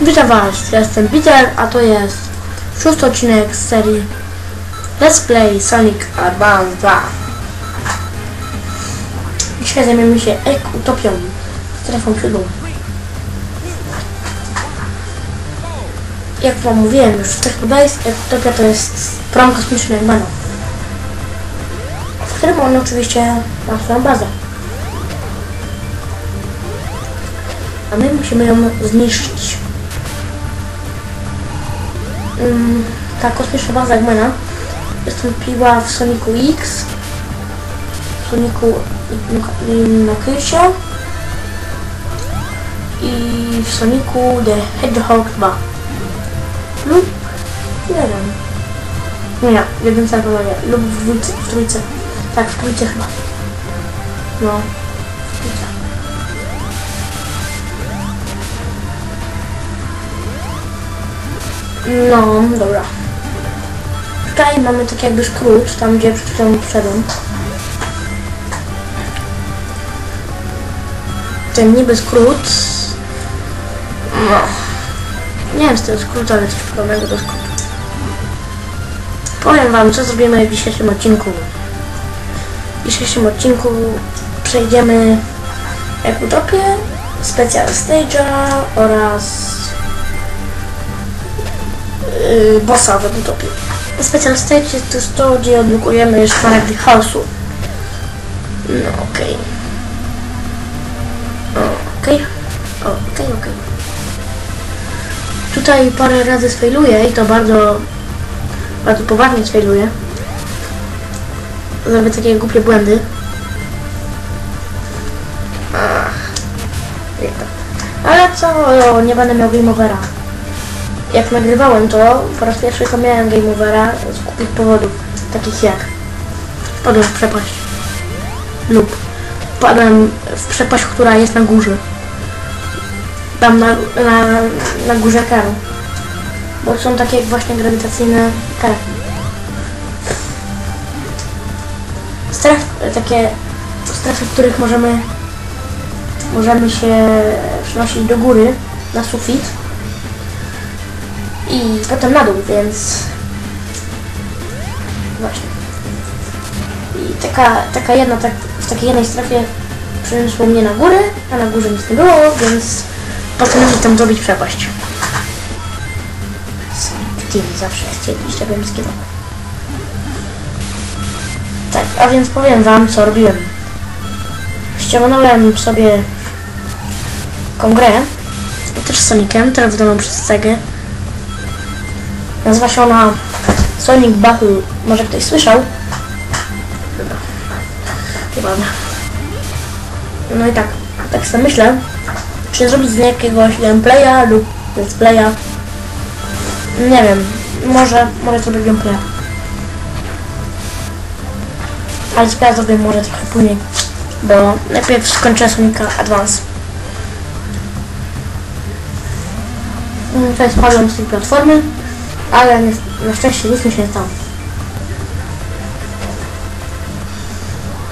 Witam Was, jestem Peter, a to jest szósty odcinek z serii Let's Play Sonic Advance 2. Dzisiaj zajmiemy się Ek-Utopią, strefą cudu. Jak Wam mówiłem już w Tech Days, Ek-Utopia to jest prom kosmiczny Eggmana, w którym on oczywiście ma swoją bazę. A my musimy ją zniszczyć. Ym, ta kosmiczna baza Eggmana wystąpiła w Sonicu X, w Sonicu Knucklesie i w Sonicu The Hedgehog 2 lub wiem. Nie, jednym serwerze lub w dwójce, w trójce. Tak, w trójce chyba. No, w trójce No, dobra. Tutaj mamy tak jakby skrót, tam gdzie przed chwilą. Ten niby skrót. No. Nie wiem z tego skrótu, ale coś podobnego do skrótu. Powiem wam, co zrobimy w dzisiejszym odcinku. W dzisiejszym odcinku przejdziemy jak utopię, Special Stage'a oraz bossa w utopii. Special Stage jest to, jest to gdzie odblokujemy szmaragdy chaosu. No okej. Okay. Okej. Okay. Okej, okay, okej. Tutaj parę razy sfailuję i to bardzo, bardzo poważnie sfailuję. Zrobię takie głupie błędy. Ach, nie to. Ale co, nie będę miał game overa jak nagrywałem to, po raz pierwszy to miałem game overa z głupich powodów, takich jak wpadłem w przepaść lub wpadłem w przepaść, która jest na górze. Tam na, na, na górze karu. Bo są takie właśnie grawitacyjne kary. Stref, takie strefy, w których możemy możemy się przenosić do góry na sufit i potem na dół, więc właśnie. I taka, taka jedna, tak, w takiej jednej strefie przeniosło mnie na górę, a na górze nic nie było, więc postanowili tam zrobić przepaść. Sonic Team zawsze chcieli, żebym zginął. Tak, a więc powiem wam, co robiłem. Ściągnąłem sobie tą grę, też z Sonicem, teraz wydaną przez Segę. Nazywa się ona Sonic Battle. Może ktoś słyszał? Chyba. Chyba. No i tak, tak sobie myślę, czy zrobić z jakiegoś gameplaya lub let's playa. Nie wiem, może, może zrobię gameplaya. Ale let's zrobię może trochę później, bo najpierw skończę Sonica Advance. Tutaj spadłem z tej platformy ale na szczęście nic mi się nie stało.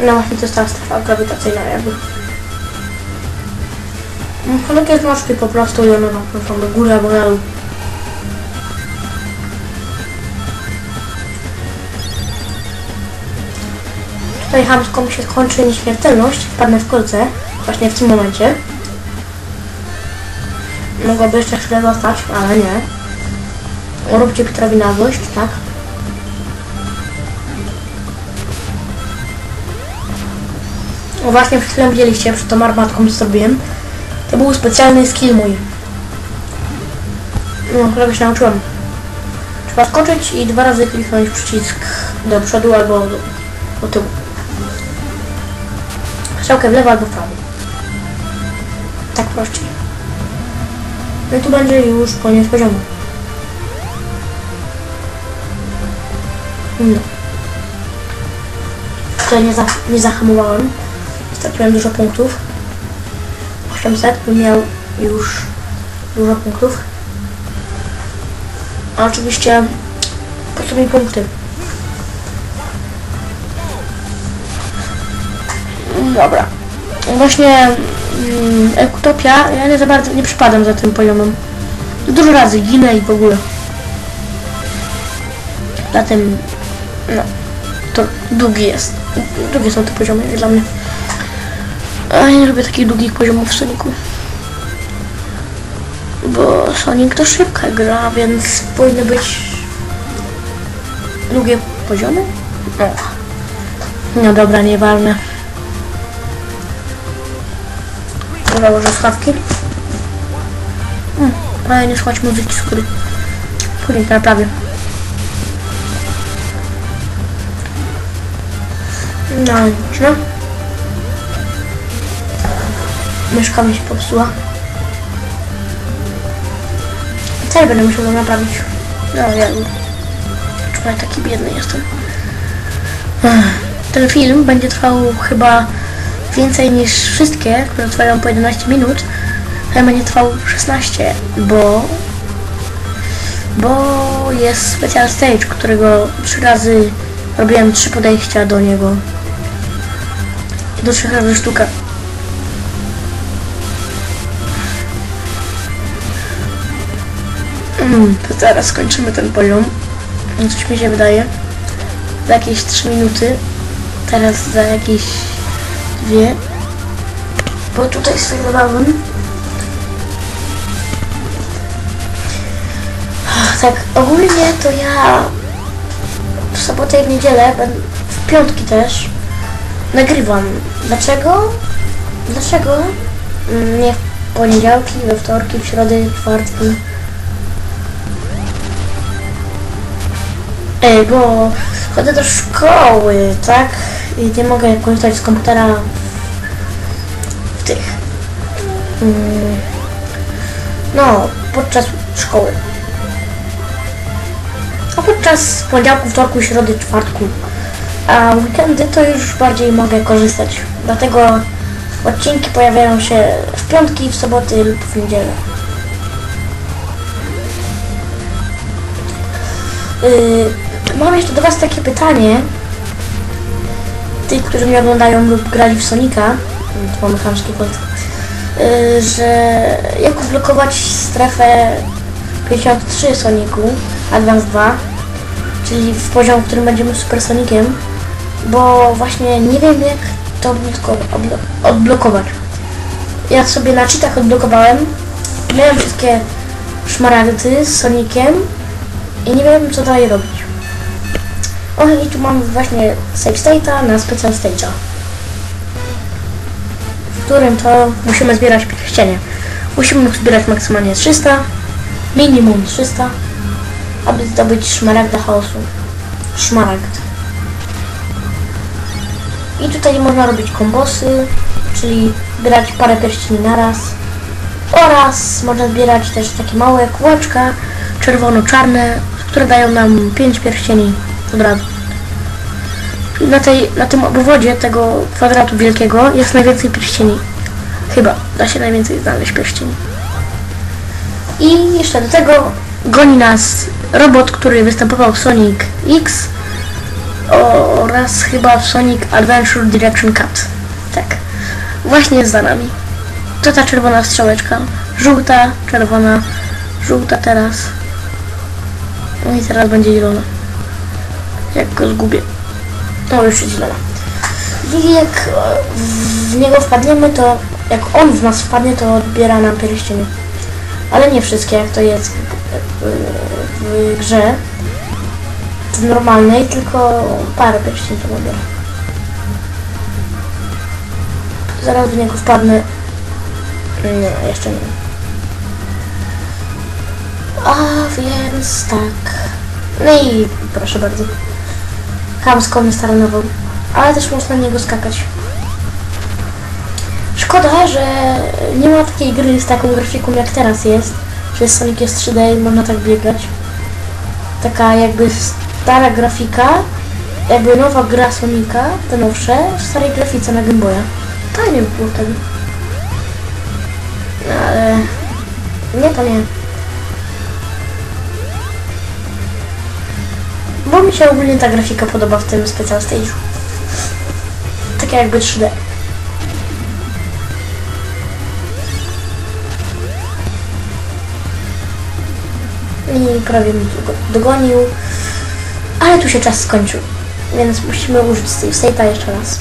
No właśnie ta strefa grawitacyjna jakby. Takie zmoczki po prostu i one są do góry albo na dół. Tutaj hamsko mi się skończy nieśmiertelność, wpadnę w kolce właśnie w tym momencie. Mogłoby jeszcze chwilę zostać, ale nie. Róbcie Piotrowi na złość, tak? O właśnie przed chwilą widzieliście, przed tą armatką co zrobiłem. To był specjalny skill mój. No, którego się nauczyłem. Trzeba skoczyć i dwa razy kliknąć przycisk do przodu albo do, do tyłu. Strzałkę w lewo albo w prawo. Tak prościej. No i tu będzie już koniec poziomu. No. Tutaj nie, za, nie zahamowałem. Straciłem dużo punktów. 800 bym miał już dużo punktów. A oczywiście po co mi punkty? Dobra. Właśnie mm, Ekutopia, ja nie za bardzo nie przypadam za tym poziomem. Dużo razy ginę i w ogóle. Zatem, no, to długi jest. Długie są te poziomy jak dla mnie. A ja nie lubię takich długich poziomów w Sonicu. Bo Sonic to szybka gra, więc powinny być długie poziomy? No, no dobra, nieważne. Założę słuchawki. Hmm, ale nie słuchać muzyki, z której później naprawię. No, źle. Myszka mi się popsuła. Cel będę musiał naprawić. No, ja Człowiek taki biedny jestem. Ten film będzie trwał chyba więcej niż wszystkie, które trwają po 11 minut. Ale będzie trwał 16, bo bo jest special stage, którego trzy razy robiłem trzy podejścia do niego. Do trzech razy sztuka. Mm, to zaraz skończymy ten poziom. Coś mi się wydaje. Za jakieś 3 minuty. Teraz za jakieś dwie. Bo tutaj sfilmowałem. Tak, ogólnie to ja w sobotę i w niedzielę, w piątki też, nagrywam. Dlaczego? Dlaczego? Mm, Nie w poniedziałki, we wtorki, w środy, czwartki. Ej, bo chodzę do szkoły, tak? I nie mogę korzystać z komputera w tych. Mm, no, podczas szkoły. A podczas poniedziałku, wtorku, środy, czwartku. A weekendy to już bardziej mogę korzystać. Dlatego odcinki pojawiają się w piątki, w soboty lub w niedzielę. Yy, mam jeszcze do Was takie pytanie. Tych, którzy mnie oglądają lub grali w Sonika, to mamy chamskie końce, yy, że jak odblokować strefę 53 Soniku Advance 2, czyli w poziom, w którym będziemy Supersonikiem, bo właśnie nie wiem jak to odbloko- odblo- odblokować. Ja sobie na cheatach odblokowałem, miałem wszystkie szmaragdy z Sonikiem i nie wiem co dalej robić. O i tu mam właśnie save state'a na special stage'a. W którym to musimy zbierać pierścienie. Musimy zbierać maksymalnie 300, minimum 300, aby zdobyć szmaragda chaosu. Szmaragd. I tutaj można robić kombosy, czyli zbierać parę pierścieni naraz. Oraz można zbierać też takie małe kółeczka czerwono-czarne, które dają nam 5 pierścieni od razu. Na, tej, na tym obwodzie tego kwadratu wielkiego jest najwięcej pierścieni. Chyba da się najwięcej znaleźć pierścieni. I jeszcze do tego goni nas robot, który występował w Sonic X oraz chyba Sonic Adventure Direction Cut. Tak. Właśnie jest za nami. To ta czerwona strzałeczka. Żółta, czerwona, żółta teraz. No i teraz będzie zielona. Jak go zgubię. To już jest zielona. I jak e, w niego wpadniemy, to jak on w nas wpadnie, to odbiera nam pierścienie. Ale nie wszystkie, jak to jest w grze. Normalnej, tylko parę pierścieni to. Zaraz do niego wpadnę. Nie, jeszcze nie. A więc tak. No i proszę bardzo. Chamsko mnie staranował. Ale też można na niego skakać. Szkoda, że nie ma takiej gry z taką grafiką jak teraz jest. Że Sonic jest 3D i można tak biegać. Taka jakby stara grafika, jakby nowa gra Sonika, te nowsze, w starej grafice na Game Boya. Fajnie by było. No, ale... Nie, to nie. Bo mi się ogólnie ta grafika podoba w tym Special Stage'u. Takie jakby 3D. i prawie mi go dogonił. Ale tu się czas skończył, więc musimy użyć save state'a jeszcze raz.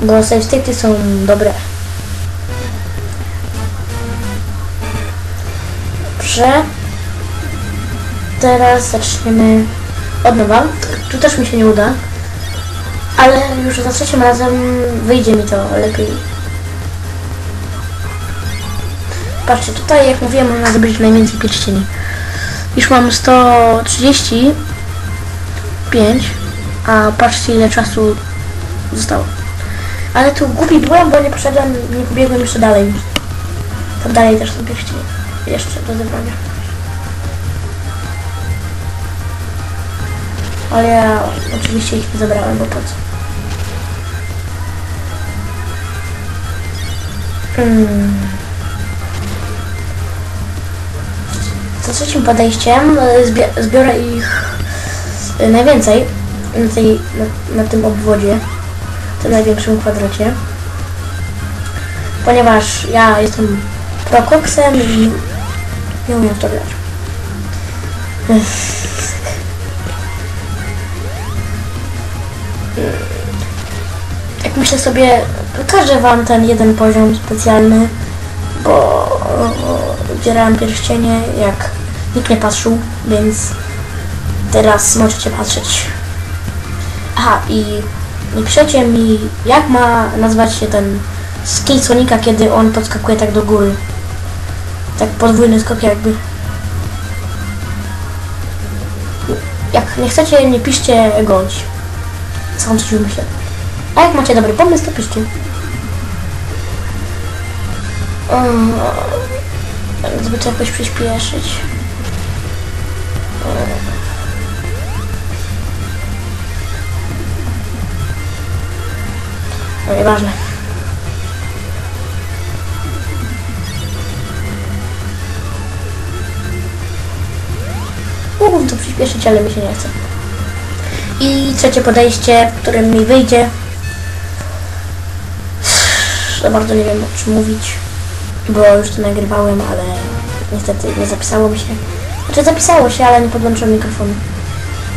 Bo save state'y są dobre. Dobrze. Teraz zaczniemy od nowa. Tu też mi się nie uda. Ale już za trzecim razem wyjdzie mi to lepiej. Patrzcie, tutaj jak mówiłem, można zdobyć najwięcej pierścieni. Już mam 135, a patrzcie ile czasu zostało. Ale tu głupi byłem, bo nie poszedłem, nie pobiegłem jeszcze dalej. Tam dalej też są pierścienie. Jeszcze do zebrania. Ale ja oczywiście ich nie zabrałem, bo po co? Hmm. Za trzecim podejściem e, zbiorę ich e, najwięcej na, tej, na, na tym obwodzie, tym największym kwadracie. Ponieważ ja jestem prokoksem i nie umiem w to grać. Jak myślę sobie, pokażę wam ten jeden poziom specjalny, bo zbierałem pierścienie, jak nikt nie patrzył, więc teraz możecie patrzeć. Aha, i nie piszecie mi, jak ma nazwać się ten skill Sonika, kiedy on podskakuje tak do góry. Tak podwójny skok jakby. Jak nie chcecie, nie piszcie gość. Sam coś wymyślę. A jak macie dobry pomysł, to piszcie. Um, to jakoś przyspieszyć. No nieważne. Mógłbym to przyspieszyć, ale mi się nie chce. I trzecie podejście, w którym mi wyjdzie. Za bardzo nie wiem o czym mówić, bo już to nagrywałem, ale niestety nie zapisało mi się. Znaczy zapisało się, ale nie podłączyłem mikrofonu.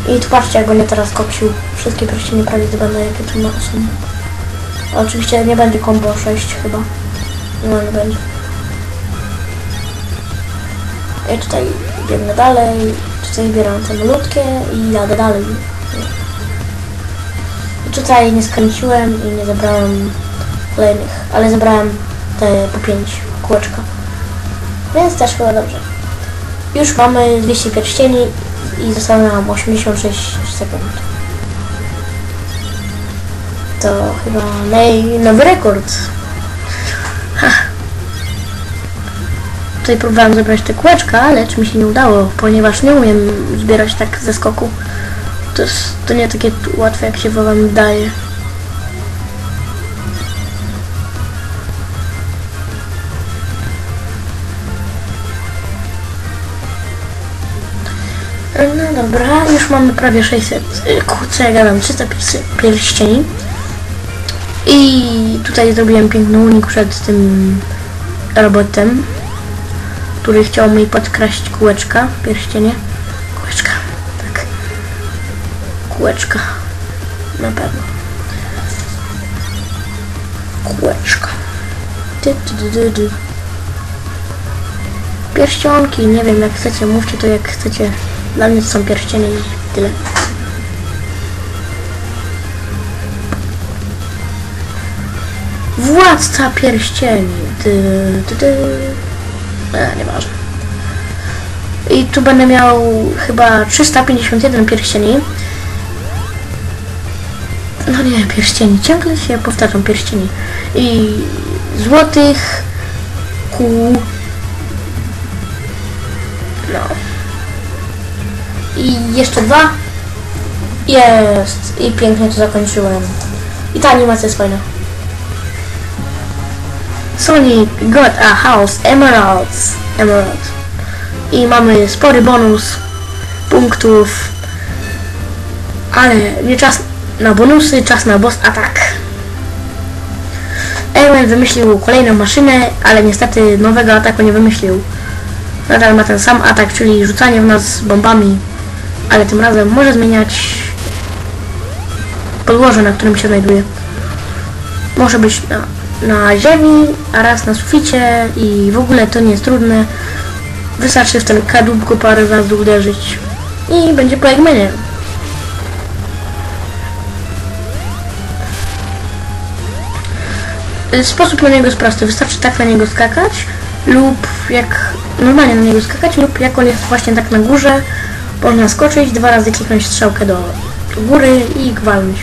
I tu patrzcie, jak będę teraz koksił wszystkie pierścienie prawie zdobędę, jakie tu ma są. Oczywiście nie będzie combo 6 chyba. No nie będzie. I tutaj biegnę dalej, tutaj zbieram te malutkie i jadę dalej. I tutaj nie skręciłem i nie zebrałem kolejnych, ale zebrałem te po 5 kółeczka. Więc też chyba dobrze. Już mamy 200 pierścieni i zostało nam 86 sekund. To chyba naj, nowy rekord. Ha. Tutaj próbowałem zebrać te kółeczka, ale czy mi się nie udało, ponieważ nie umiem zbierać tak ze skoku. To, jest, to nie takie łatwe, jak się wam wydaje. No dobra, już mamy prawie 600, y, ku- co ja gadam, 300 pier- pierścieni. I tutaj zrobiłem piękny unik przed tym robotem, który chciał mi podkraść kółeczka, pierścienie. Kółeczka, tak. Kółeczka, na pewno. Kółeczka. Pierścionki, nie wiem jak chcecie, mówcie to jak chcecie. Dla mnie to są pierścienie i tyle. Władca pierścieni. Ty, ty, ty. E. I tu będę miał chyba 351 pierścieni. No nie, pierścieni. Ciągle się powtarzam pierścieni. I złotych kół. No. I jeszcze dwa. Jest. I pięknie to zakończyłem. I ta animacja jest fajna. Sonic got a house emeralds. Emerald. I mamy spory bonus punktów. Ale nie czas na bonusy, czas na boss attack. Ewen wymyślił kolejną maszynę, ale niestety nowego ataku nie wymyślił. Nadal ma ten sam atak, czyli rzucanie w nas bombami, ale tym razem może zmieniać podłoże, na którym się znajduje. Może być na, na ziemi, a raz na suficie i w ogóle to nie jest trudne. Wystarczy w ten kadłub go parę razy uderzyć i będzie po Eggmanie. Sposób na niego jest prosty. Wystarczy tak na niego skakać lub jak normalnie na niego skakać lub jak on jest właśnie tak na górze można skoczyć, dwa razy kliknąć strzałkę do góry i gwalnąć.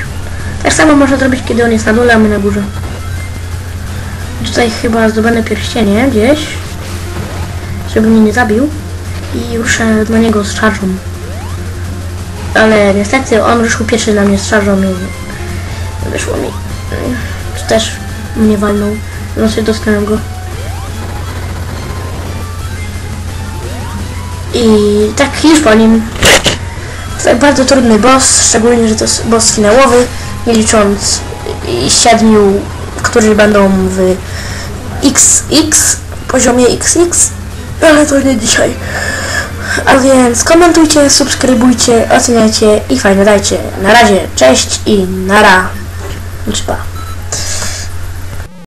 Tak samo można zrobić kiedy on jest na dole, a my na górze. Tutaj chyba zdobędę pierścienie gdzieś, żeby mnie nie zabił i ruszę na niego z szarżą. Ale niestety on ruszył pierwszy na mnie z szarżą i wyszło mi. Tu też mnie walnął. Znaczy dotknąłem go. I tak nim. To bardzo trudny boss, szczególnie, że to jest boss finałowy, nie licząc siedmiu, którzy będą w XX, poziomie XX, ale to nie dzisiaj. A więc komentujcie, subskrybujcie, oceniajcie i fajnie dajcie. Na razie, cześć i nara. Znaczy pa.